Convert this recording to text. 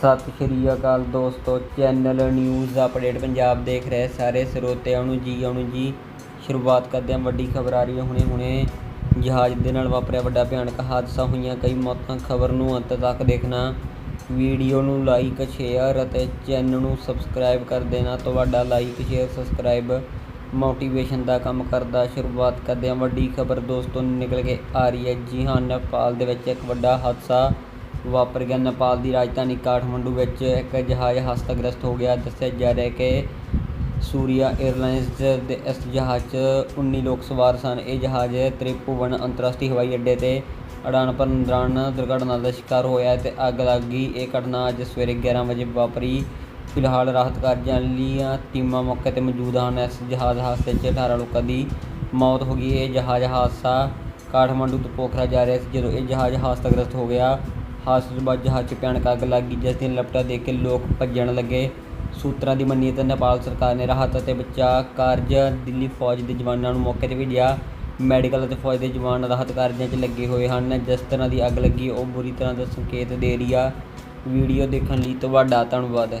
ਸਤਿ ਸ਼੍ਰੀ ਅਕਾਲ ਦੋਸਤੋ, channel news update Punjab ਦੇਖ ਰਹੇ ਸਾਰੇ ਸਰੋਤਿਆਂ ਨੂੰ ਜੀ, ਆਉਣ ਜੀ। ਸ਼ੁਰੂਆਤ ਕਰਦੇ ਹਾਂ ਵੱਡੀ ਖਬਰ ਆ ਰਹੀ ਹੈ ਹੁਣੇ ਹੁਣੇ। ਜਹਾਜ਼ ਦੇ ਨਾਲ ਵਾਪਰਿਆ ਵੱਡਾ ਭਿਆਨਕ ਹਾਦਸਾ ਹੋਈਆਂ ਕਈ ਮੌਤਾਂ, ਖਬਰ ਨੂੰ ਅੰਤ ਤੱਕ ਦੇਖਣਾ। ਵੀਡੀਓ ਨੂੰ ਲਾਈਕ, ਸ਼ੇਅਰ ਅਤੇ ਚੈਨਲ ਨੂੰ ਸਬਸਕ੍ਰਾਈਬ ਕਰ ਦੇਣਾ। ਤੁਹਾਡਾ ਲਾਈਕ, ਸ਼ੇਅਰ, ਸਬਸਕ੍ਰਾਈਬ ਮੋਟੀਵੇਸ਼ਨ ਦਾ ਕੰਮ ਕਰਦਾ। ਸ਼ੁਰੂਆਤ ਕਰਦੇ ਹਾਂ ਵੱਡੀ ਖਬਰ ਦੋਸਤੋ, ਨਿਕਲ ਕੇ ਆ ਰਹੀ ਹੈ। ਜੀ ਹਾਂ ਨੇਪਾਲ ਦੇ ਵਿੱਚ ਇੱਕ ਵੱਡਾ ਹਾਦਸਾ ਵਾਪਰ ਗਿਆ। ਨੇਪਾਲ ਦੀ ਰਾਜਧਾਨੀ ਕਾਠਮੰਡੂ ਵਿੱਚ ਇੱਕ ਜਹਾਜ਼ ਹਾਦਸਾਗ੍ਰਸਤ ਹੋ ਗਿਆ। ਦੱਸਿਆ ਜਾ ਰਿਹਾ ਕਿ ਸੂਰੀਆ 에ਅਰਲਾਈਨਸ ਦੇ ਇਸ ਜਹਾਜ਼ 'ਚ 19 ਲੋਕ ਸਵਾਰ ਸਨ। ਇਹ ਜਹਾਜ਼ ਤ੍ਰਿਭੁਵਨ ਅੰਤਰਰਾਸ਼ਟਰੀ ਹਵਾਈ ਅੱਡੇ ਤੇ ਉਡਾਣ ਭਰਨ ਦੌਰਾਨ ਦੁਰਘਟਨਾ ਦਾ ਸ਼ਿਕਾਰ ਹੋਇਆ ਤੇ ਅੱਗ ਲੱਗ ਗਈ। ਇਹ ਘਟਨਾ ਅੱਜ ਸਵੇਰੇ 11 ਵਜੇ ਵਾਪਰੀ। ਫਿਲਹਾਲ ਰਾਹਤ ਕਾਰਜਾਂ ਲੀਆਂ ਟੀਮਾਂ ਮੌਕੇ ਤੇ ਮੌਜੂਦ ਹਨ। ਇਸ ਜਹਾਜ਼ ਹਾਦਸੇ 'ਚ 18 ਲੋਕਾਂ ਦੀ ਮੌਤ ਹੋ ਗਈ। ਇਹ ਜਹਾਜ਼ ਹਾਦਸਾ ਕਾਠਮੰਡੂ ਤੋਂ ਪੋਖਰਾ ਜਾ ਰਿਹਾ ਸੀ। ਜਦੋਂ ਇਹ ਜਹਾਜ਼ ਹਾਦਸਾਗ੍ਰਸਤ ਹੋ ਗਿਆ ਹਾਦਸੇ ਜਹਾਜ਼ 'ਚ ਭਿਆਨਕ ਅੱਗ ਲੱਗ ਗਈ, ਜਿਸ ਦੀਆਂ ਲਪਟਾਂ ਦੇਖ ਕੇ ਲੋਕ ਭੱਜਣ ਲੱਗੇ। ਸੂਤਰਾਂ ਦੀ ਮੰਨੀਏ ਤਾਂ ਨੇਪਾਲ ਸਰਕਾਰ ਨੇ ਰਾਹਤ ਅਤੇ ਬਚਾਅ ਕਾਰਜ ਦਿੱਲੀ ਫੌਜ ਦੇ ਜਵਾਨਾਂ ਨੂੰ ਮੌਕੇ ਤੇ ਭੇਜਿਆ। ਮੈਡੀਕਲ ਅਤੇ ਫੌਜ ਦੇ ਜਵਾਨ ਰਾਹਤ ਕਾਰਜਾਂ 'ਚ ਲੱਗੇ ਹੋਏ ਹਨ। ਜਿਸ ਤਰ੍ਹਾਂ ਦੀ ਅੱਗ ਲੱਗੀ, ਉਹ ਬੁਰੀ ਤਰ੍ਹਾਂ ਦਾ ਸੰਕੇਤ ਦੇ ਰਹੀ ਆ। ਵੀਡੀਓ ਦੇਖਣ ਲਈ ਤੁਹਾਡਾ ਧੰਨਵਾਦ।